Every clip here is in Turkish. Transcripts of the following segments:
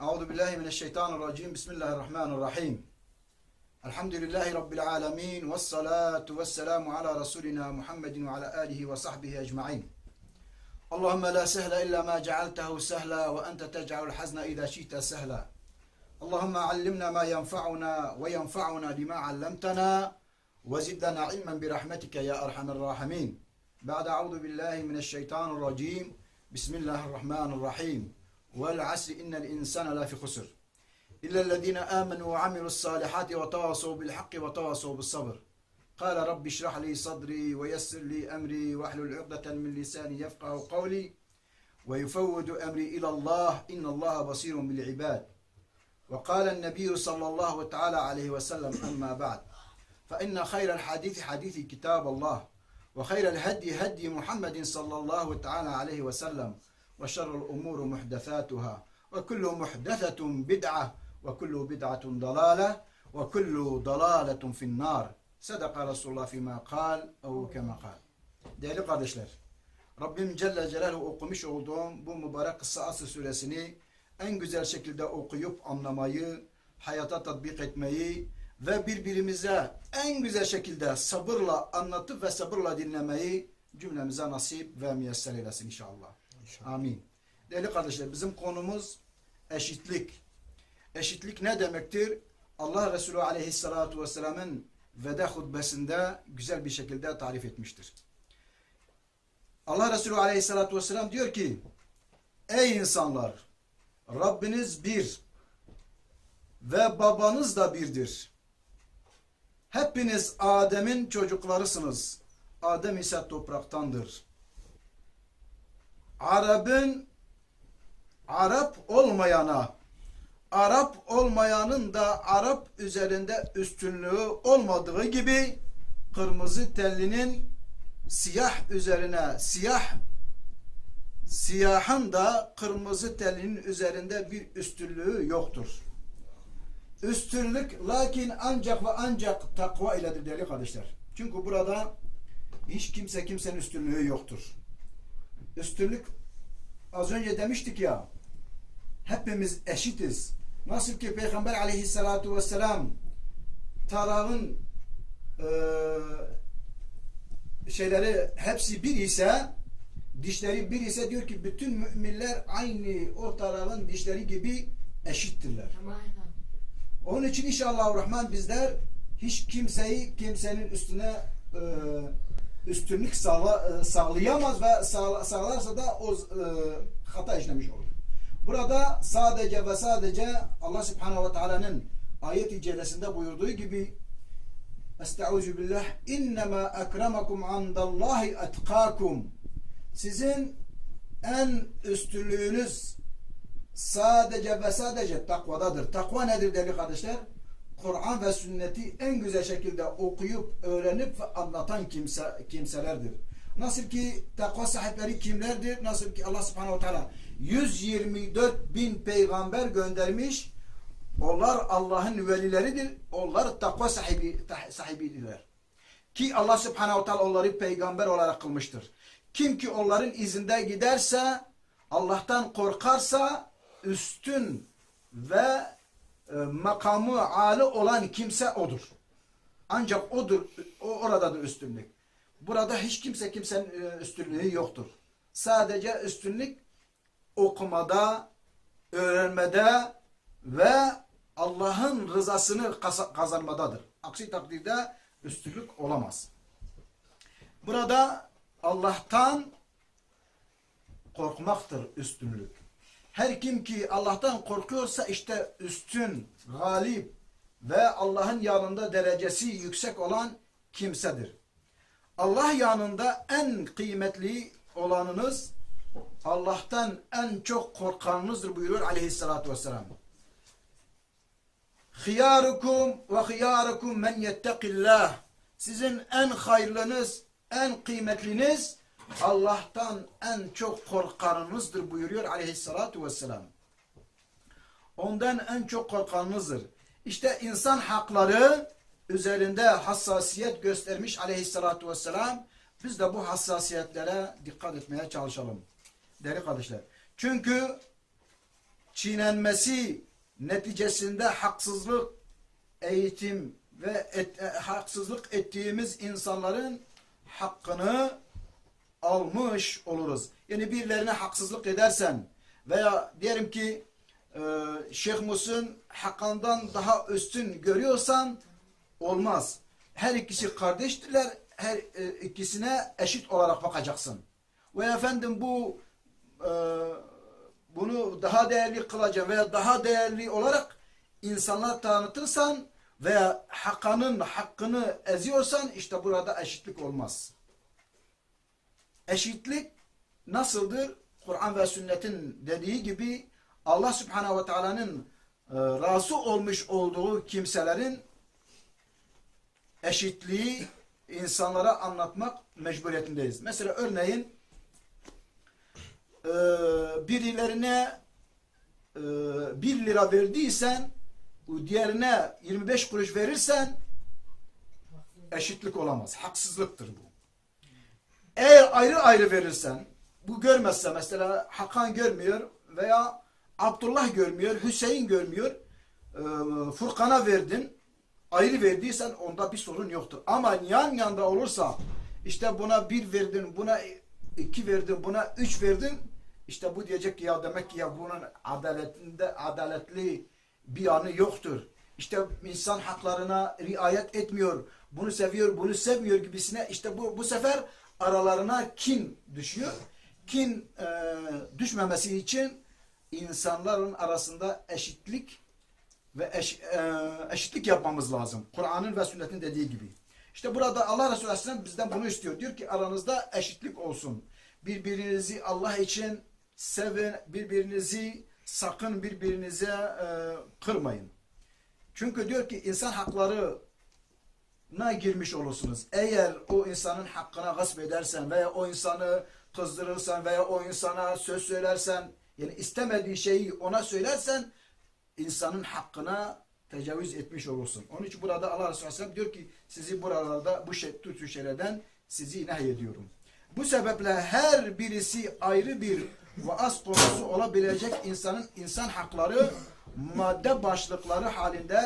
أعوذ بالله من الشيطان الرجيم. بسم الله الرحمن الرحيم. الحمد لله رب العالمين والصلاة والسلام على رسولنا محمد وعلى آله وصحبه أجمعين. اللهم لا سهل إلا ما جعلته سهلا وأنت تجعل الحزن إذا شئت سهلا. اللهم علمنا ما ينفعنا وينفعنا بما علمتنا وزدنا علما برحمتك يا أرحم الراحمين. بعد أعوذ بالله من الشيطان الرجيم. بسم الله الرحمن الرحيم. والعسر إن الإنسان لفي خسر. إلا الذين آمنوا وعملوا الصالحات وتواصوا بالحق وتواصوا بالصبر. قال رب اشرح لي صدري ويسر لي أمري واحلل عقدة من لساني يفقه قولي. ويفوض أمري إلى الله إن الله بصير بالعباد. وقال النبي صلى الله تعالى عليه وسلم أما بعد. فإن خير الحديث حديث كتاب الله وخير الهدي هدي محمد صلى الله تعالى عليه وسلم. وشر الأمور محدثاتها وكل محدثة بدعة وكل بدعة ضلالة وكل ضلالة في النار صدق رسول الله فيما قال أو كما قال Değerli kardeşler, Rabbim Celle Celaluhu okumuş olduğum bu mübarek kıssa Asr suresini en güzel şekilde okuyup anlamayı, hayata tatbik etmeyi ve birbirimize en güzel şekilde sabırla anlatıp ve sabırla dinlemeyi cümlemize nasip ve müyesser eylesin inşallah. Amin. Değerli kardeşler bizim konumuz eşitlik. Eşitlik ne demektir? Allah Resulü Aleyhisselatü Vesselam'ın veda hutbesinde güzel bir şekilde tarif etmiştir. Allah Resulü Aleyhisselatü Vesselam diyor ki Ey insanlar Rabbiniz bir ve babanız da birdir. Hepiniz Adem'in çocuklarısınız. Adem ise topraktandır. Arap'ın Arap olmayana, Arap olmayanın da Arap üzerinde üstünlüğü olmadığı gibi kırmızı tellinin siyah üzerine siyah siyahın da kırmızı tellinin üzerinde bir üstünlüğü yoktur. Üstünlük lakin ancak ve ancak takva iledir değerli kardeşler. Çünkü burada hiç kimse kimsenin üstünlüğü yoktur. Üstünlük az önce demiştik ya hepimiz eşitiz. Nasıl ki Peygamber aleyhissalatu vesselam tarağın eee şeyleri hepsi bir ise dişleri bir ise diyor ki bütün müminler aynı o tarafın dişleri gibi eşittirler. Onun için inşallah Rahman bizler hiç kimseyi kimsenin üstüne e, üstünlük sağla, e, sağlayamaz ve sağla, sağlarsa da o e, hata işlemiş olur. Burada sadece ve sadece Allah Subhanahu ve Taala'nın ayet-i cellesinde buyurduğu gibi Estaizu billah innema akramakum andallahi etkakum sizin en üstünlüğünüz sadece ve sadece takvadadır. Takva nedir değerli kardeşler? Kur'an ve sünneti en güzel şekilde okuyup, öğrenip ve anlatan kimse, kimselerdir. Nasıl ki takva sahipleri kimlerdir? Nasıl ki Allah subhanehu teala 124 bin peygamber göndermiş. Onlar Allah'ın velileridir. Onlar takva sahibi, sahibidirler. Ki Allah subhanehu teala onları peygamber olarak kılmıştır. Kim ki onların izinde giderse, Allah'tan korkarsa üstün ve e, makamı âli olan kimse odur. Ancak odur, o oradadır üstünlük. Burada hiç kimse kimsenin e, üstünlüğü yoktur. Sadece üstünlük okumada, öğrenmede ve Allah'ın rızasını kazanmadadır. Aksi takdirde üstünlük olamaz. Burada Allah'tan korkmaktır üstünlük. Her kim ki Allah'tan korkuyorsa işte üstün, galip ve Allah'ın yanında derecesi yüksek olan kimsedir. Allah yanında en kıymetli olanınız Allah'tan en çok korkanınızdır buyuruyor aleyhissalatü vesselam. Hiyarukum ve hiyarukum men yettekillah. Sizin en hayırlınız, en kıymetliniz Allah'tan en çok korkanınızdır buyuruyor aleyhissalatu vesselam. Ondan en çok korkanınızdır. İşte insan hakları üzerinde hassasiyet göstermiş aleyhissalatu vesselam. Biz de bu hassasiyetlere dikkat etmeye çalışalım. Değerli kardeşler. Çünkü çiğnenmesi neticesinde haksızlık eğitim ve et- e, haksızlık ettiğimiz insanların hakkını almış oluruz. Yani birilerine haksızlık edersen veya diyelim ki e, Şeyh Musun hakkından daha üstün görüyorsan olmaz. Her ikisi kardeştirler. Her e, ikisine eşit olarak bakacaksın. Ve efendim bu e, bunu daha değerli kılacağım veya daha değerli olarak insanlar tanıtırsan veya hakanın hakkını eziyorsan işte burada eşitlik olmaz. Eşitlik nasıldır? Kur'an ve sünnetin dediği gibi Allah Subhanahu ve Taala'nın e, razı olmuş olduğu kimselerin eşitliği insanlara anlatmak mecburiyetindeyiz. Mesela örneğin e, birilerine e, 1 lira verdiysen diğerine 25 kuruş verirsen eşitlik olamaz. Haksızlıktır bu. Eğer ayrı ayrı verirsen bu görmezse mesela Hakan görmüyor veya Abdullah görmüyor, Hüseyin görmüyor. Furkan'a verdin. Ayrı verdiysen onda bir sorun yoktur. Ama yan yanda olursa işte buna bir verdin, buna iki verdin, buna üç verdin. İşte bu diyecek ki ya demek ki ya bunun adaletinde adaletli bir yanı yoktur. İşte insan haklarına riayet etmiyor. Bunu seviyor, bunu sevmiyor gibisine. İşte bu bu sefer aralarına kin düşüyor. Kin e, düşmemesi için insanların arasında eşitlik ve eş, e, eşitlik yapmamız lazım. Kur'an'ın ve sünnetin dediği gibi. İşte burada Allah Resulü Aleyhisselam bizden bunu istiyor. Diyor ki aranızda eşitlik olsun. Birbirinizi Allah için sevin, birbirinizi sakın birbirinize e, kırmayın. Çünkü diyor ki insan haklarına girmiş olursunuz. Eğer o insanın hakkına gasp edersen veya o insanı kızdırırsan veya o insana söz söylersen yani istemediği şeyi ona söylersen insanın hakkına tecavüz etmiş olursun. Onun için burada Allah Resulü Aleyhisselam diyor ki sizi buralarda bu şey, tür şeylerden sizi nehyediyorum. Bu sebeple her birisi ayrı bir vaaz konusu olabilecek insanın insan hakları madde başlıkları halinde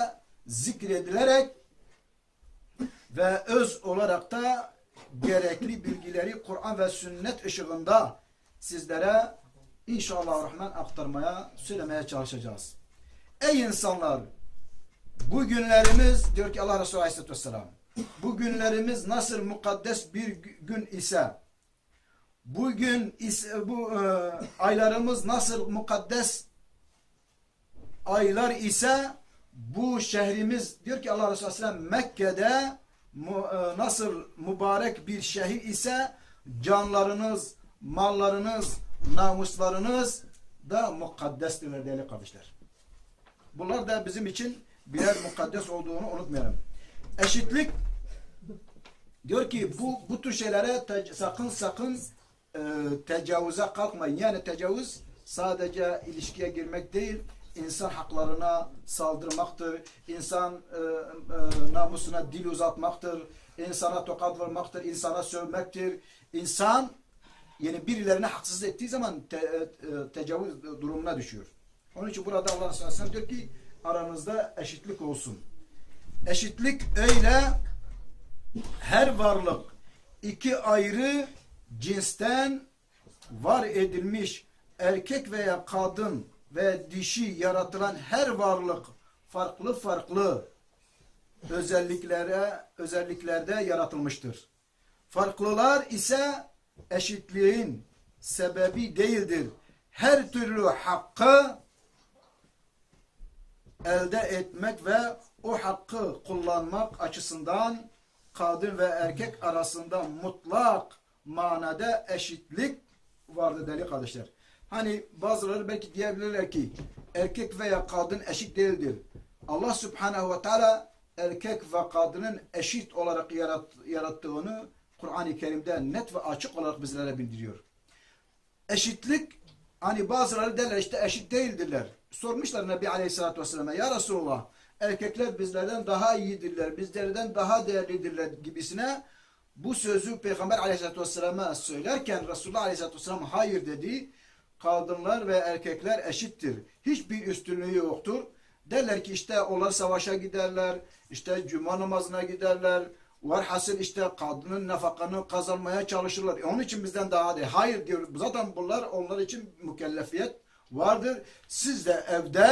zikredilerek ve öz olarak da gerekli bilgileri Kur'an ve sünnet ışığında sizlere inşallah Rahman aktarmaya, söylemeye çalışacağız. Ey insanlar! Bu günlerimiz diyor ki Allah Resulü Aleyhisselatü Vesselam bu günlerimiz nasıl mukaddes bir gün ise bugün ise bu e, aylarımız nasıl mukaddes aylar ise bu şehrimiz diyor ki Allah Resulü Aleyhisselam Mekke'de nasıl mübarek bir şehir ise canlarınız, mallarınız, namuslarınız da mukaddestir değerli kardeşler. Bunlar da bizim için birer mukaddes olduğunu unutmayalım. Eşitlik diyor ki bu bu tür şeylere sakın sakın e, tecavüze kalkmayın. Yani tecavüz sadece ilişkiye girmek değil, insan haklarına saldırmaktır, insan e, e, namusuna dil uzatmaktır, insana tokat vurmaktır, insana sövmektir. İnsan yani birilerine haksızlık ettiği zaman te, e, tecavüz durumuna düşüyor. Onun için burada Allah Aleyhisselam diyor ki aranızda eşitlik olsun. Eşitlik öyle her varlık iki ayrı cinsten var edilmiş erkek veya kadın ve dişi yaratılan her varlık farklı farklı özelliklere özelliklerde yaratılmıştır. Farklılar ise eşitliğin sebebi değildir. Her türlü hakkı elde etmek ve o hakkı kullanmak açısından kadın ve erkek arasında mutlak manada eşitlik vardır değerli kardeşler. Hani bazıları belki diyebilirler ki erkek veya kadın eşit değildir. Allah Subhanahu ve Teala erkek ve kadının eşit olarak yarat, yarattığını Kur'an-ı Kerim'de net ve açık olarak bizlere bildiriyor. Eşitlik hani bazıları derler işte eşit değildirler. Sormuşlar Nebi Aleyhisselatü Vesselam'a ya Resulullah erkekler bizlerden daha iyidirler, bizlerden daha değerlidirler gibisine bu sözü Peygamber Aleyhisselatü Vesselam'a söylerken Resulullah Aleyhisselatü Vesselam hayır dedi. Kadınlar ve erkekler eşittir. Hiçbir üstünlüğü yoktur. Derler ki işte onlar savaşa giderler, işte cuma namazına giderler. Var hasıl işte kadının nafakanı kazanmaya çalışırlar. E, Onun için bizden daha değil. Hayır diyor. Zaten bunlar onlar için mükellefiyet vardır. Siz de evde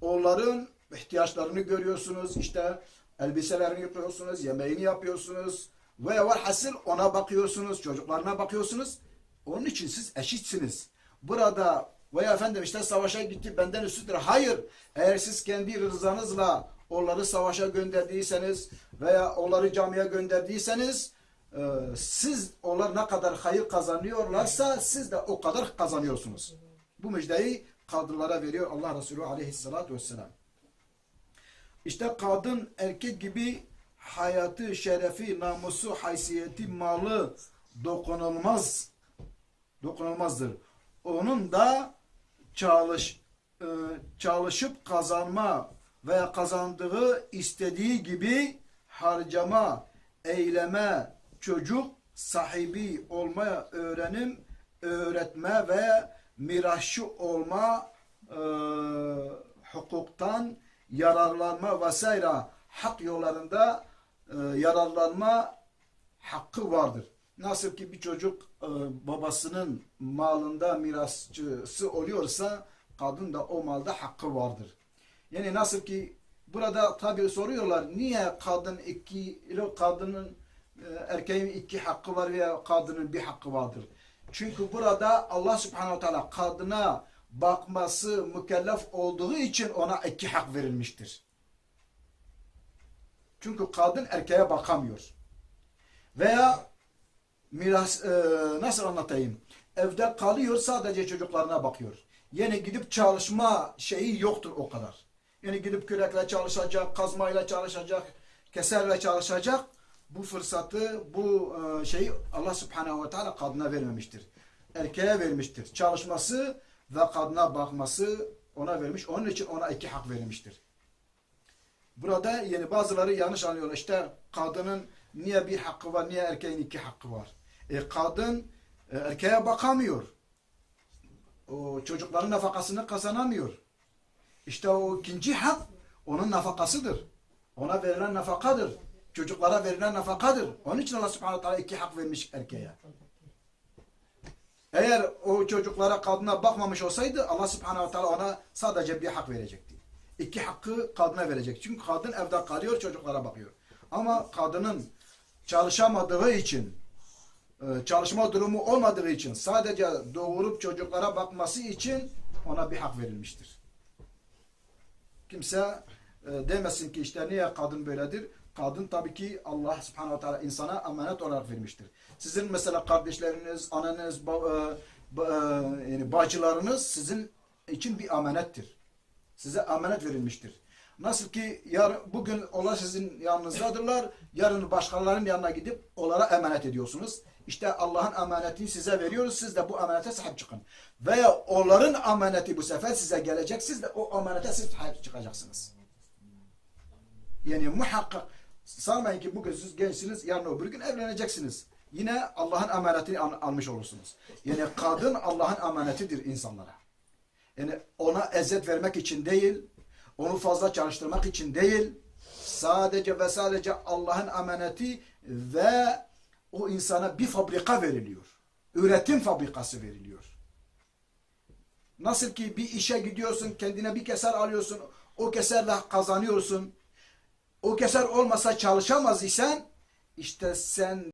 onların ihtiyaçlarını görüyorsunuz. İşte elbiselerini yapıyorsunuz, yemeğini yapıyorsunuz. Veya var hasıl ona bakıyorsunuz, çocuklarına bakıyorsunuz. Onun için siz eşitsiniz. Burada veya efendim işte savaşa gitti benden üstündür. Hayır. Eğer siz kendi rızanızla onları savaşa gönderdiyseniz veya onları camiye gönderdiyseniz e, siz onlar ne kadar hayır kazanıyorlarsa siz de o kadar kazanıyorsunuz. Bu müjdeyi kadınlara veriyor Allah Resulü aleyhissalatü vesselam. İşte kadın erkek gibi hayatı, şerefi, namusu, haysiyeti, malı dokunulmaz dokunulmazdır. Onun da çalış e, çalışıp kazanma veya kazandığı istediği gibi harcama, eyleme, çocuk sahibi olmaya öğrenim, öğretme ve mirasçı olma e, hukuktan yararlanma vesaire hak yollarında e, yararlanma hakkı vardır. Nasıl ki bir çocuk e, babasının malında mirasçısı oluyorsa kadın da o malda hakkı vardır. Yani nasıl ki burada tabi soruyorlar niye kadın iki kadının e, erkeğin iki hakkı var veya kadının bir hakkı vardır. Çünkü burada Allah subhanahu teala kadına bakması mükellef olduğu için ona iki hak verilmiştir. Çünkü kadın erkeğe bakamıyor. Veya miras e, nasıl anlatayım? Evde kalıyor sadece çocuklarına bakıyor. Yani gidip çalışma şeyi yoktur o kadar. Yani gidip kürekle çalışacak, kazmayla çalışacak, keserle çalışacak. Bu fırsatı, bu e, şeyi Allah subhanehu ve teala kadına vermemiştir. Erkeğe vermiştir. Çalışması ve kadına bakması ona vermiş. Onun için ona iki hak verilmiştir. Burada yani bazıları yanlış anlıyorlar. İşte kadının niye bir hakkı var, niye erkeğin iki hakkı var? E, kadın erkeğe bakamıyor. O çocukların nafakasını kazanamıyor. İşte o ikinci hak onun nafakasıdır. Ona verilen nafakadır. Çocuklara verilen nafakadır. Onun için Allah subhanahu teala iki hak vermiş erkeğe. Eğer o çocuklara kadına bakmamış olsaydı Allah subhanahu teala ona sadece bir hak verecekti. İki hakkı kadına verecek. Çünkü kadın evde kalıyor çocuklara bakıyor. Ama kadının çalışamadığı için e, çalışma durumu olmadığı için sadece doğurup çocuklara bakması için ona bir hak verilmiştir. Kimse e, demesin ki işte niye kadın böyledir? Kadın tabii ki Allah subhanahu teala insana emanet olarak vermiştir. Sizin mesela kardeşleriniz, ananız, e, e, yani bacılarınız sizin için bir emanettir. Size emanet verilmiştir. Nasıl ki yar, bugün onlar sizin yanınızdadırlar, yarın başkalarının yanına gidip onlara emanet ediyorsunuz. İşte Allah'ın emanetini size veriyoruz, siz de bu emanete sahip çıkın. Veya onların emaneti bu sefer size gelecek, siz de o emanete siz sahip çıkacaksınız. Yani muhakkak sanmayın ki bugün siz gençsiniz, yarın öbür gün evleneceksiniz. Yine Allah'ın emanetini al- almış olursunuz. Yani kadın Allah'ın emanetidir insanlara. Yani ona eziyet vermek için değil, onu fazla çalıştırmak için değil, sadece ve sadece Allah'ın emaneti ve o insana bir fabrika veriliyor. Üretim fabrikası veriliyor. Nasıl ki bir işe gidiyorsun, kendine bir keser alıyorsun, o keserle kazanıyorsun. O keser olmasa çalışamaz isen, işte sen